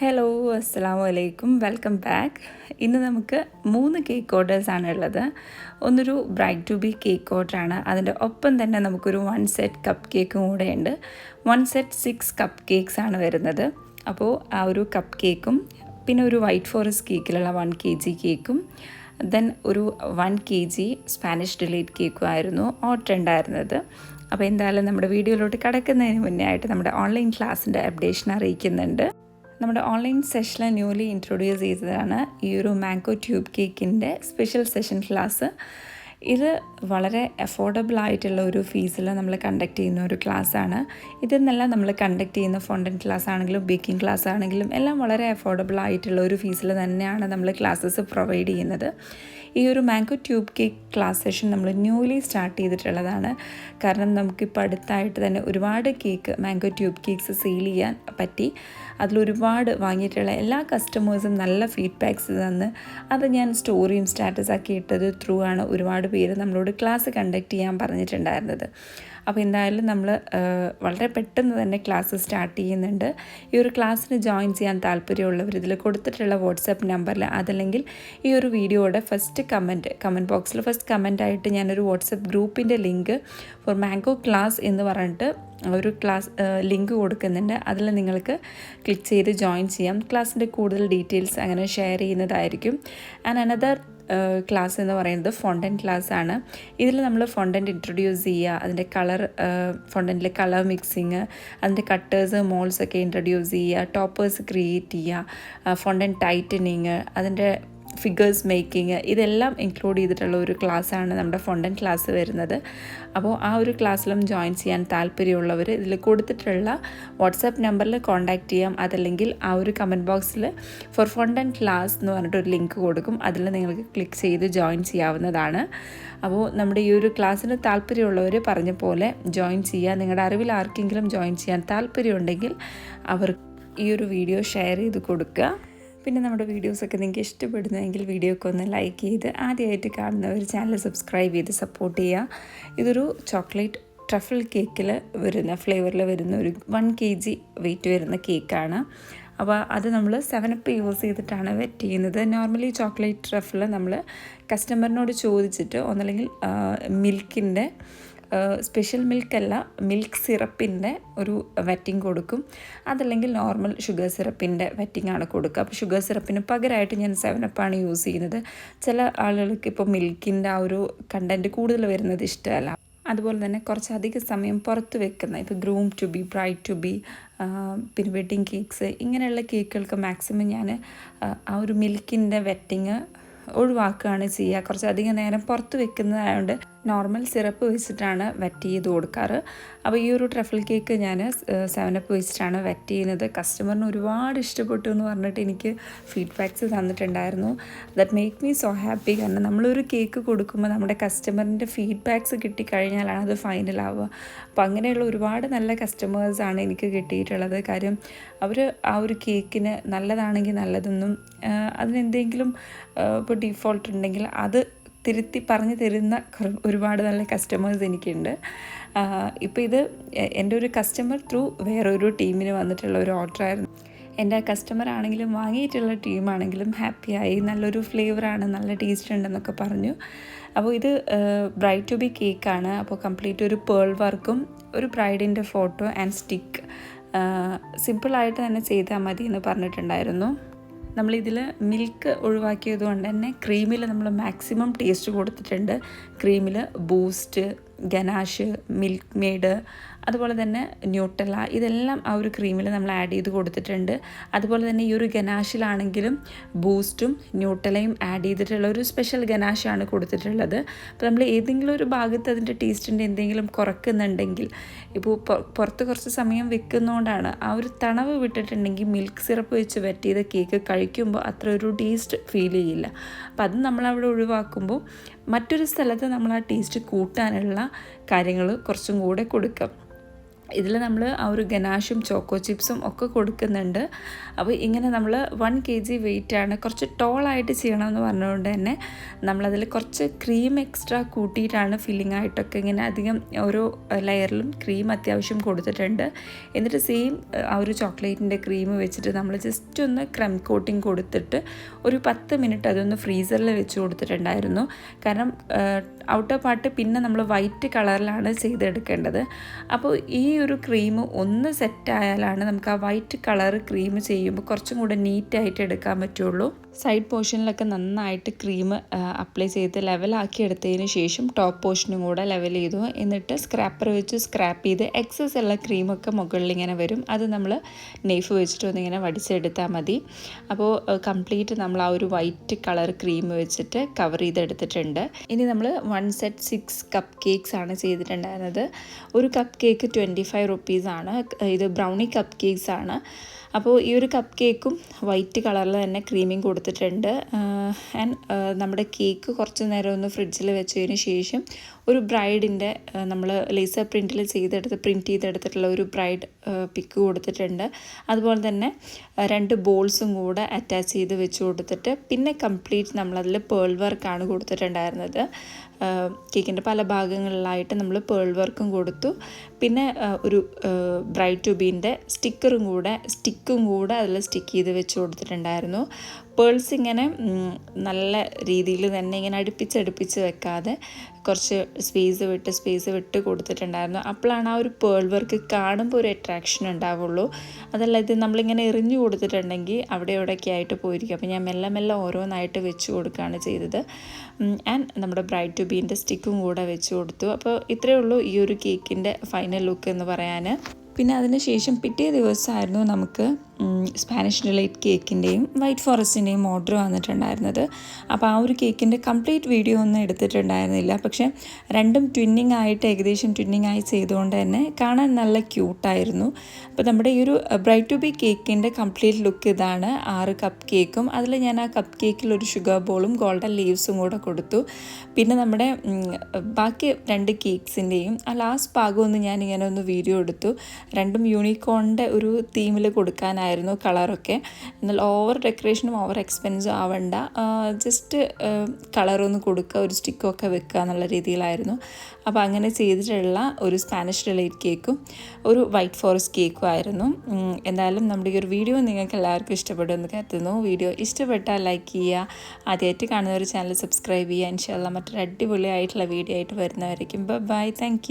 Hello അസ്സാം വലൈക്കും welcome back ഇന്ന് നമുക്ക് മൂന്ന് കേക്ക് ഓർഡേഴ്സാണ് ഉള്ളത്. ഒന്നൊരു ബ്രൈറ്റ് ടു ബി കേക്ക് ഓർഡറാണ് അതിന്റെ ഒപ്പം തന്നെ നമുക്കൊരു വൺ സെറ്റ് കപ്പ് കേക്കും കൂടെ ഉണ്ട്. One set six cup cakes ആണ് വരുന്നത്. അപ്പോൾ ആ ഒരു കപ്പ് കേക്കും പിന്നെ ഒരു വൈറ്റ് ഫോറസ്റ്റ് കേക്കിലുള്ള വൺ കെ ജി കേക്കും ദെൻ ഒരു one K G Spanish delight കേക്കും ആയിരുന്നു ഓർഡർ ഉണ്ടായിരുന്നത്. അപ്പോൾ എന്തായാലും നമ്മുടെ വീഡിയോയിലോട്ട് കിടക്കുന്നതിന് മുന്നേ ആയിട്ട് നമ്മുടെ ഓൺലൈൻ ക്ലാസ്സിന്റെ അപ്ഡേഷൻ അറിയിക്കുന്നുണ്ട്. നമ്മുടെ ഓൺലൈൻ സെഷനിൽ ന്യൂലി ഇൻട്രൊഡ്യൂസ് ചെയ്തതാണ് ഈ ഒരു മാംഗോ ട്യൂബ് കേക്കിന്റെ സ്പെഷ്യൽ സെഷൻ ക്ലാസ്. ഇത് വളരെ അഫോർഡബിൾ ആയിട്ടുള്ള ഒരു ഫീസിൽ നമ്മൾ കണ്ടക്ട് ചെയ്യുന്ന ഒരു ക്ലാസ്സാണ്. ഇതെന്നെല്ലാം നമ്മൾ കണ്ടക്ട് ചെയ്യുന്ന ഫോണ്ടൻ ക്ലാസ് ആണെങ്കിലും ബേക്കിംഗ് ക്ലാസ് ആണെങ്കിലും എല്ലാം വളരെ അഫോർഡബിൾ ആയിട്ടുള്ള ഒരു ഫീസിൽ തന്നെയാണ് നമ്മൾ ക്ലാസ്സസ് പ്രൊവൈഡ് ചെയ്യുന്നത്. ഈ ഒരു mango tube cake class session നമ്മൾ ന്യൂലി സ്റ്റാർട്ട് ചെയ്തിട്ടുള്ളതാണ്. കാരണം നമുക്കിപ്പോൾ അടുത്തായിട്ട് തന്നെ ഒരുപാട് cake mango tube cakes sale ചെയ്യാൻ പറ്റി. അതിലൊരുപാട് വാങ്ങിയിട്ടുള്ള എല്ലാ കസ്റ്റമേഴ്സും നല്ല ഫീഡ്ബാക്ക്സ് തന്ന്. അത് ഞാൻ സ്റ്റോറിയും സ്റ്റാറ്റസ് ആക്കി ഇട്ടത് ത്രൂ ആണ് ഒരുപാട് പേര് നമ്മളോട് ക്ലാസ് കണ്ടക്ട് ചെയ്യാൻ പറഞ്ഞിട്ടുണ്ടായിരുന്നത്. അപ്പോൾ എന്തായാലും നമ്മൾ വളരെ പെട്ടെന്ന് തന്നെ ക്ലാസ് സ്റ്റാർട്ട് ചെയ്യുന്നുണ്ട്. ഈ ഒരു ക്ലാസ്സിന് ജോയിൻ ചെയ്യാൻ താല്പര്യമുള്ളവർ ഇതിൽ കൊടുത്തിട്ടുള്ള വാട്സാപ്പ് നമ്പറിൽ അതല്ലെങ്കിൽ ഈ ഒരു വീഡിയോയുടെ ഫസ്റ്റ് കമന്റ് കമന്റ് ബോക്സിൽ ഫസ്റ്റ് കമന്റ് ആയിട്ട് ഞാനൊരു വാട്സപ്പ് ഗ്രൂപ്പിന്റെ ലിങ്ക് ഫോർ മാംഗോ ക്ലാസ് എന്ന് പറഞ്ഞിട്ട് ഒരു ക്ലാസ് ലിങ്ക് കൊടുക്കുന്നുണ്ട്. അതിൽ നിങ്ങൾക്ക് ക്ലിക്ക് ചെയ്ത് ജോയിൻ ചെയ്യാം. ക്ലാസ്സിന്റെ കൂടുതൽ ഡീറ്റെയിൽസ് അങ്ങനെ ഷെയർ ചെയ്യുന്നതായിരിക്കും. ആൻഡ് അനദർ ക്ലാസ് എന്ന് പറയുന്നത് ഫോണ്ടൻ ക്ലാസ് ആണ്. ഇതിൽ നമ്മൾ ഫോണ്ടന്റ് ഇൻട്രൊഡ്യൂസ് ചെയ്യുക അതിന്റെ കളർ ഫോണ്ടന്റിലെ കളർ മിക്സിങ് അതിന്റെ കട്ടേഴ്സ് മോൾസ് ഒക്കെ ഇൻട്രൊഡ്യൂസ് ചെയ്യുക ടോപ്പേഴ്സ് ക്രിയേറ്റ് ചെയ്യുക ഫോണ്ടൻ ടൈറ്റനിങ് അതിന്റെ ഫിഗേഴ്സ് മേക്കിംഗ് ഇതെല്ലാം ഇൻക്ലൂഡ് ചെയ്തിട്ടുള്ള ഒരു ക്ലാസ്സാണ് നമ്മുടെ ഫോണ്ടൻ ക്ലാസ് വരുന്നത്. അപ്പോൾ ആ ഒരു ക്ലാസ്സിലും ജോയിൻ ചെയ്യാൻ താല്പര്യമുള്ളവർ ഇതിൽ കൊടുത്തിട്ടുള്ള വാട്സാപ്പ് നമ്പറിൽ കോൺടാക്റ്റ് ചെയ്യാം. അതല്ലെങ്കിൽ ആ ഒരു കമന്റ് ബോക്സിൽ ഫോർ ഫോണ്ടൻ ക്ലാസ് എന്ന് പറഞ്ഞിട്ട് ഒരു ലിങ്ക് കൊടുക്കും. അതിൽ നിങ്ങൾക്ക് ക്ലിക്ക് ചെയ്ത് ജോയിൻ ചെയ്യാവുന്നതാണ്. അപ്പോൾ നമ്മുടെ ഈ ഒരു ക്ലാസ്സിന് താല്പര്യമുള്ളവർ പറഞ്ഞ പോലെ ജോയിൻ ചെയ്യുക. നിങ്ങളുടെ അറിവിൽ ആർക്കെങ്കിലും ജോയിൻ ചെയ്യാൻ താല്പര്യമുണ്ടെങ്കിൽ അവർ ഈ ഒരു വീഡിയോ ഷെയർ ചെയ്ത് കൊടുക്കുക. പിന്നെ നമ്മുടെ വീഡിയോസൊക്കെ നിങ്ങൾക്ക് ഇഷ്ടപ്പെടുന്നതെങ്കിൽ വീഡിയോക്ക് ഒന്ന് ലൈക്ക് ചെയ്ത് ആദ്യമായിട്ട് കാണുന്നവർ ചാനൽ സബ്സ്ക്രൈബ് ചെയ്ത് സപ്പോർട്ട് ചെയ്യുക. ഇതൊരു ചോക്ലേറ്റ് ട്രഫിൾ കേക്കിൽ വരുന്ന ഫ്ലേവറിൽ വരുന്ന ഒരു വൺ കെ ജി വെയിറ്റ് വരുന്ന കേക്കാണ്. അപ്പോൾ അത് നമ്മൾ സെവനപ്പ് യൂസ് ചെയ്തിട്ടാണ് വെറ്റ് ചെയ്യുന്നത്. നോർമലി ചോക്ലേറ്റ് ട്രഫിൽ നമ്മൾ കസ്റ്റമറിനോട് ചോദിച്ചിട്ട് ഒന്നല്ലെങ്കിൽ മിൽക്കിന്റെ സ്പെഷ്യൽ മിൽക്ക് അല്ല മിൽക്ക് സിറപ്പിന്റെ ഒരു വെറ്റിംഗ് കൊടുക്കും. അതല്ലെങ്കിൽ നോർമൽ ഷുഗർ സിറപ്പിന്റെ വെറ്റിംഗ് ആണ് കൊടുക്കുക. അപ്പോൾ ഷുഗർ സിറപ്പിന് പകരമായിട്ട് ഞാൻ സെവനപ്പാണ് യൂസ് ചെയ്യുന്നത്. ചില ആളുകൾക്ക് ഇപ്പോൾ മിൽക്കിന്റെ ആ ഒരു കണ്ടന്റ് കൂടുതൽ വരുന്നത് ഇഷ്ടമല്ല. അതുപോലെ തന്നെ കുറച്ചധികം സമയം പുറത്ത് വെക്കുന്ന ഇപ്പോൾ groom to be bride to be പിന്നെ വെഡ്ഡിങ് കേക്ക്സ് ഇങ്ങനെയുള്ള കേക്കുകൾക്ക് മാക്സിമം ഞാൻ ആ ഒരു മിൽക്കിന്റെ വെറ്റിങ് ഒഴിവാക്കുകയാണ് ചെയ്യുക. കുറച്ചധികം നേരം പുറത്ത് വെക്കുന്നതായതുകൊണ്ട് നോർമൽ സിറപ്പ് വെച്ചിട്ടാണ് വെറ്റ് ചെയ്ത് കൊടുക്കാറ്. അപ്പോൾ ഈ ഒരു ട്രഫിൾ കേക്ക് ഞാൻ സെവനപ്പ് വെച്ചിട്ടാണ് വെറ്റ് ചെയ്യുന്നത്. കസ്റ്റമറിന് ഒരുപാട് ഇഷ്ടപ്പെട്ടു എന്ന് പറഞ്ഞിട്ട് എനിക്ക് ഫീഡ്ബാക്ക്സ് തന്നിട്ടുണ്ടായിരുന്നു. That make me so happy കാരണം നമ്മളൊരു കേക്ക് കൊടുക്കുമ്പോൾ നമ്മുടെ കസ്റ്റമറിന്റെ ഫീഡ്ബാക്ക്സ് കിട്ടിക്കഴിഞ്ഞാലാണ് അത് ഫൈനൽ ആവുക. അപ്പോൾ അങ്ങനെയുള്ള ഒരുപാട് നല്ല കസ്റ്റമേഴ്സാണ് എനിക്ക് കിട്ടിയിട്ടുള്ളത്. കാര്യം അവർ ആ ഒരു കേക്കിന് നല്ലതാണെങ്കിൽ നല്ലതെന്നും അതിനെന്തെങ്കിലും ഇപ്പോൾ ഡിഫോൾട്ട് ഉണ്ടെങ്കിൽ അത് തിരുത്തി പറഞ്ഞു തരുന്ന ഒരുപാട് നല്ല കസ്റ്റമേഴ്സ് എനിക്കുണ്ട്. ഇപ്പോൾ ഇത് എന്റെ ഒരു കസ്റ്റമർ ത്രൂ വേറൊരു ടീമിന് വന്നിട്ടുള്ള ഒരു ഓർഡറായിരുന്നു എന്റെ കസ്റ്റമർ ആണെങ്കിലും വാങ്ങിയിട്ടുള്ള ടീമാണെങ്കിലും ഹാപ്പിയായി നല്ലൊരു ഫ്ലേവറാണ് നല്ല ടേസ്റ്റ് ഉണ്ടെന്നൊക്കെ പറഞ്ഞു. അപ്പോൾ ഇത് ബ്രൈറ്റ് ടു ബി കേക്കാണ് അപ്പോൾ കംപ്ലീറ്റ് ഒരു പേൾ വർക്കും ഒരു ബ്രൈഡിന്റെ ഫോട്ടോ ആൻഡ് സ്റ്റിക്ക് സിമ്പിളായിട്ട് തന്നെ ചെയ്താൽ മതി എന്ന് പറഞ്ഞിട്ടുണ്ടായിരുന്നു. നമ്മളിതിൽ മിൽക്ക് ഒഴിവാക്കിയത് കൊണ്ട് തന്നെ ക്രീമിൽ നമ്മൾ മാക്സിമം ടേസ്റ്റ് കൊടുത്തിട്ടുണ്ട്. ക്രീമിൽ ബൂസ്റ്റ് ഗനാഷ് മിൽക്ക് മെയ്ഡ് അതുപോലെ തന്നെ ന്യൂട്ടല ഇതെല്ലാം ആ ഒരു ക്രീമിൽ നമ്മൾ ആഡ് ചെയ്ത് കൊടുത്തിട്ടുണ്ട്. അതുപോലെ തന്നെ ഈ ഒരു ഗനാഷിലാണെങ്കിലും ബൂസ്റ്റും ന്യൂട്ടലയും ആഡ് ചെയ്തിട്ടുള്ള ഒരു സ്പെഷ്യൽ ഗനാഷാണ് കൊടുത്തിട്ടുള്ളത്. അപ്പോൾ നമ്മൾ ഏതെങ്കിലും ഒരു ഭാഗത്ത് അതിന്റെ ടേസ്റ്റിന്റെ എന്തെങ്കിലും കുറക്കുന്നുണ്ടെങ്കിൽ ഇപ്പോൾ പുറത്ത് കുറച്ച് സമയം വെക്കുന്നതുകൊണ്ടാണ് ആ ഒരു തണവ് വിട്ടിട്ടുണ്ടെങ്കിൽ മിൽക്ക് സിറപ്പ് വെച്ച് വെറ്റ് ചെയ്ത കേക്ക് കഴിക്കുമ്പോൾ അത്ര ഒരു ടേസ്റ്റ് ഫീൽ ചെയ്യില്ല. അപ്പം അത് നമ്മളവിടെ ഒഴിവാക്കുമ്പോൾ മറ്റൊരു സ്ഥലത്ത് നമ്മൾ ആ ടേസ്റ്റ് കൂട്ടാനുള്ള കാര്യങ്ങൾ കുറച്ചും കൂടെ കൊടുക്കാം. ഇതിൽ നമ്മൾ ആ ഒരു ഗനാഷും ചോക്കോ ചിപ്സും ഒക്കെ കൊടുക്കുന്നുണ്ട്. അപ്പോൾ ഇങ്ങനെ നമ്മൾ വൺ കെ ജി വെയിറ്റാണ് കുറച്ച് ടോളായിട്ട് ചെയ്യണമെന്ന് പറഞ്ഞുകൊണ്ട് തന്നെ നമ്മളതിൽ കുറച്ച് ക്രീം എക്സ്ട്രാ കൂട്ടിയിട്ടാണ് ഫില്ലിംഗ് ആയിട്ടൊക്കെ ഇങ്ങനെ അധികം ഓരോ ലെയറിലും ക്രീം അത്യാവശ്യം കൊടുത്തിട്ടുണ്ട്. എന്നിട്ട് സെയിം ആ ഒരു ചോക്ലേറ്റിന്റെ ക്രീം വെച്ചിട്ട് നമ്മൾ ജസ്റ്റ് ഒന്ന് ക്രം കോട്ടിങ് കൊടുത്തിട്ട് ഒരു പത്ത് മിനിറ്റ് അതൊന്ന് ഫ്രീസറിൽ വെച്ച് കൊടുത്തിട്ടുണ്ടായിരുന്നു. കാരണം ഔട്ടർ പാർട്ട് പിന്നെ നമ്മൾ വൈറ്റ് കളറിലാണ് ചെയ്തെടുക്കേണ്ടത്. അപ്പോൾ ഈ ഒരു ക്രീം ഒന്ന് സെറ്റ് ആയാലാണ് നമുക്ക് ആ വൈറ്റ് കളർ ക്രീം ചെയ്യുമ്പോൾ കുറച്ചും കൂടെ നീറ്റായിട്ട് എടുക്കാൻ പറ്റുള്ളൂ. സൈഡ് പോർഷനിലൊക്കെ നന്നായിട്ട് ക്രീം അപ്ലൈ ചെയ്ത് ലെവലാക്കി എടുത്തതിന് ശേഷം ടോപ്പ് പോർഷനും കൂടെ ലെവൽ ചെയ്തു. എന്നിട്ട് സ്ക്രാപ്പർ വെച്ച് സ്ക്രാപ്പ് ചെയ്ത് എക്സസ് ഉള്ള ക്രീമൊക്കെ മുകളിൽ ഇങ്ങനെ വരും. അത് നമ്മൾ നെയ്ഫ് വെച്ചിട്ട് ഒന്നിങ്ങനെ വടിച്ചെടുത്താൽ മതി. അപ്പോൾ കംപ്ലീറ്റ് നമ്മൾ ആ ഒരു വൈറ്റ് കളർ ക്രീം വെച്ചിട്ട് കവർ ചെയ്തെടുത്തിട്ടുണ്ട്. ഇനി നമ്മൾ സെറ്റ് സിക്സ് കപ്പ് കേക്ക്സ് ആണ് ചെയ്തിട്ടുണ്ടായിരുന്നത്. ഒരു കപ്പ് കേക്ക് ട്വന്റി ഫൈവ് റുപ്പീസാണ് ഇത് ബ്രൗണി കപ്പ് കേക്ക്സ് ആണ്. അപ്പോൾ ഈ ഒരു കപ്പ് കേക്കും വൈറ്റ് കളറിൽ തന്നെ ക്രീമിങ് കൊടുത്തിട്ടുണ്ട്. ആൻഡ് നമ്മുടെ കേക്ക് കുറച്ച് നേരം ഒന്ന് ഫ്രിഡ്ജിൽ വെച്ചതിന് ശേഷം ഒരു ബ്രൈഡിന്റെ നമ്മൾ ലേസർ പ്രിന്റിൽ ചെയ്തെടുത്ത് പ്രിന്റ് ചെയ്തെടുത്തിട്ടുള്ള ഒരു ബ്രൈഡ് പിക്ക് കൊടുത്തിട്ടുണ്ട്. അതുപോലെ തന്നെ രണ്ട് ബോൾസും കൂടെ അറ്റാച്ച് ചെയ്ത് വെച്ച് കൊടുത്തിട്ട് പിന്നെ കംപ്ലീറ്റ് നമ്മളതിൽ പേൾ വർക്കാണ് കൊടുത്തിട്ടുണ്ടായിരുന്നത്. കേക്കിന്റെ പല ഭാഗങ്ങളിലായിട്ട് നമ്മൾ പേൾ വർക്കും കൊടുത്തു. പിന്നെ ഒരു ബ്രൈറ്റ് ടു ബീന്റെ സ്റ്റിക്കറും കൂടെ സ്റ്റിക്കും കൂടെ അതിൽ സ്റ്റിക്ക് ചെയ്ത് വെച്ച് കൊടുത്തിട്ടുണ്ടായിരുന്നു. പേൾസ് ഇങ്ങനെ നല്ല രീതിയിൽ തന്നെ ഇങ്ങനെ അടുപ്പിച്ചടുപ്പിച്ച് വെക്കാതെ കുറച്ച് സ്പേസ് വിട്ട് സ്പേസ് വിട്ട് കൊടുത്തിട്ടുണ്ടായിരുന്നു. അപ്പോഴാണ് ആ ഒരു പേൾ വർക്ക് കാണുമ്പോൾ ഒരു അട്രാക്ഷൻ ഉണ്ടാവുള്ളൂ. അതല്ല ഇത് നമ്മളിങ്ങനെ എറിഞ്ഞു കൊടുത്തിട്ടുണ്ടെങ്കിൽ അവിടെ ഇവിടെയൊക്കെ ആയിട്ട് പോയിരിക്കും. അപ്പോൾ ഞാൻ മെല്ലെ മെല്ലെ ഓരോന്നായിട്ട് വെച്ച് കൊടുക്കുകയാണ് ചെയ്തത്. ആൻഡ് നമ്മുടെ ബ്രൈറ്റ് ടു ബീന്റെ സ്റ്റിക്കും കൂടെ വെച്ച് കൊടുത്തു. അപ്പോൾ ഇത്രയേ ഉള്ളൂ ഈ ഒരു കേക്കിന്റെ ഫൈനൽ ലുക്ക് എന്ന് പറയാൻ. പിന്നെ അതിനുശേഷം പിറ്റേ ദിവസമായിരുന്നു നമുക്ക് സ്പാനിഷ് ഡിലൈറ്റ് കേക്കിന്റെയും വൈറ്റ് ഫോറസ്റ്റിന്റെയും ഓർഡർ വന്നിട്ടുണ്ടായിരുന്നത്. അപ്പോൾ ആ ഒരു കേക്കിന്റെ കംപ്ലീറ്റ് വീഡിയോ ഒന്നും എടുത്തിട്ടുണ്ടായിരുന്നില്ല. പക്ഷേ രണ്ടും ട്വിന്നിങ് ആയിട്ട് ഏകദേശം ട്വിന്നിങ് ആയി ചെയ്തുകൊണ്ട് തന്നെ കാണാൻ നല്ല ക്യൂട്ടായിരുന്നു അപ്പോൾ നമ്മുടെ ഈ ഒരു ബ്രൈറ്റ് ടു ബി കേക്കിന്റെ കംപ്ലീറ്റ് ലുക്ക് ഇതാണ്. ആറ് കപ്പ് കേക്കും അതിൽ ഞാൻ ആ കപ്പ് കേക്കിൽ ഒരു ഷുഗർ ബോളും ഗോൾഡൻ ലീവ്സും കൂടെ കൊടുത്തു. പിന്നെ നമ്മുടെ ബാക്കി രണ്ട് കേക്ക്സിന്റെയും ആ ലാസ്റ്റ് ഭാഗമൊന്ന് ഞാൻ ഇങ്ങനെ ഒന്ന് വീഡിയോ എടുത്തു. രണ്ടും യൂണിക്കോണിന്റെ ഒരു തീമിൽ കൊടുക്കാനായിരുന്നു കളറൊക്കെ എന്നാൽ ഓവർ ഡെക്കറേഷനും ഓവർ എക്സ്പെൻസും ആവണ്ട. ജസ്റ്റ് കളറൊന്ന് കൊടുക്കുക ഒരു സ്റ്റിക്കൊക്കെ വെക്കുക എന്നുള്ള രീതിയിലായിരുന്നു. അപ്പോൾ അങ്ങനെ ചെയ്തിട്ടുള്ള ഒരു സ്പാനിഷ് റിലേറ്റ് കേക്കും ഒരു വൈറ്റ് ഫോറസ്റ്റ് കേക്കും ആയിരുന്നു. എന്തായാലും നമ്മുടെ ഈ ഒരു വീഡിയോ നിങ്ങൾക്ക് എല്ലാവർക്കും ഇഷ്ടപ്പെടുമെന്ന് കരുതുന്നു. വീഡിയോ ഇഷ്ടപ്പെട്ടാൽ ലൈക്ക് ചെയ്യുക. ആദ്യമായിട്ട് കാണുന്ന ഒരു ചാനൽ സബ്സ്ക്രൈബ് ചെയ്യുക ഇൻഷാല്ല മറ്റൊരു അടിപൊളിയായിട്ടുള്ള വീഡിയോ ആയിട്ട് വരുന്നവരായിരിക്കും ബൈ താങ്ക്